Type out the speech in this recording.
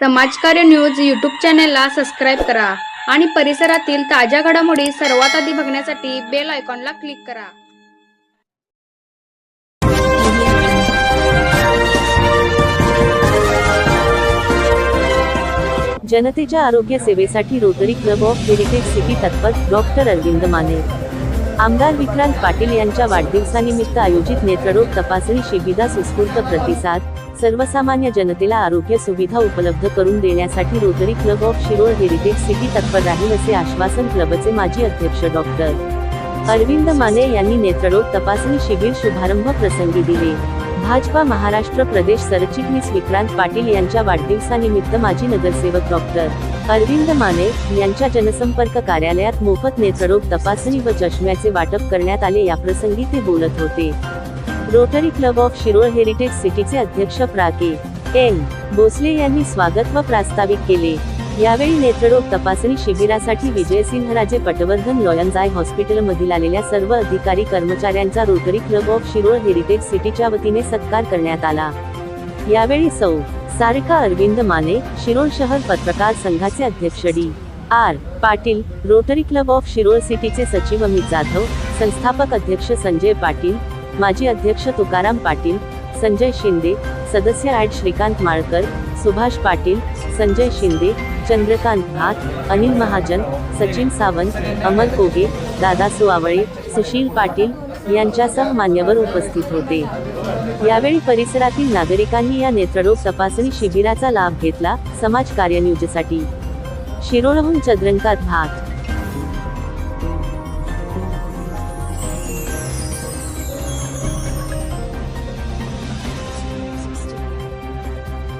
समाजकार्य news YouTube चॅनेलला subscribe करा आणि परिसरातील ताज्या घडामोडी सर्वात आधी बघण्यासाठी बेल आयकॉनला क्लिक करा. जनतेच्या आरोग्य सेवेसाठी Rotary club of heritage city तत्पर डॉक्टर अरविंद माने. आमदार विक्रांत पाटील यांच्या वाढदिवसानिमित्त आयोजित नेत्ररोग तपासणी शिबिरास सुस्फूर्त प्रतिसाद सर्वसामान्य जनतेला आरोग्य सुविधा उपलब्ध करून देण्यासाठी Rotary club of Shirol heritage city तत्पर राहील असे आश्वासन क्लबचे माजी अध्यक्ष डॉक्टर अरविंद माने यांनी नेत्ररोग तपासणी शिबिर शुभारंभ प्रसंगी दिले. भाजपा महाराष्ट्र प्रदेश सरचिटणीस विक्रांत पाटील यांच्या वाढदिवसानिमित्त माजी नगरसेवक डॉक्टर अरविंद माने यांच्या जनसंपर्क कार्यालयात मोफत नेत्ररोग तपासणी व चष्म्याचे वाटप करण्यात आले याप्रसंगी ते बोलत होते. Rotary club of Shirol heritage सिटीचे अध्यक्ष प्रा के एन भोसले यांनी स्वागत व प्रास्ताविक केले. यावेळी नेत्ररोग तपासणी शिबिरासाठी विजयसिंहराजे पटवर्धन लॉयन्स हॉस्पिटल हॉस्पिटलमधील आलेल्या सर्व अधिकारी कर्मचाऱ्यांचा Rotary club of Shirol heritage सिटीच्या वतीने सत्कार करण्यात आला. यावेळी सौ. सारिका अरविंद माने शिरोळ शहर पत्रकार संघाचे अध्यक्ष D. R. Patil Rotary club of Shirol सिटीचे सचिव अमित जाधव संस्थापक अध्यक्ष संजय पाटील माजी अध्यक्ष तुकाराम पाटील संजय शिंदे सदस्य ॲड श्रीकांत माळकर सुभाष पाटील संजय शिंदे चंद्रकांत भात अनिल महाजन सचिन सावंत अमर कोगे दादा सुआवळे सुशील पाटील यांच्यासह मान्यवर उपस्थित होते. यावेळी परिसरातील नागरिकांनी या नेत्ररोग तपासणी शिबिराचा लाभ घेतला समाज कार्य न्यूजसाठी शिरोळहून चंद्रकांत भात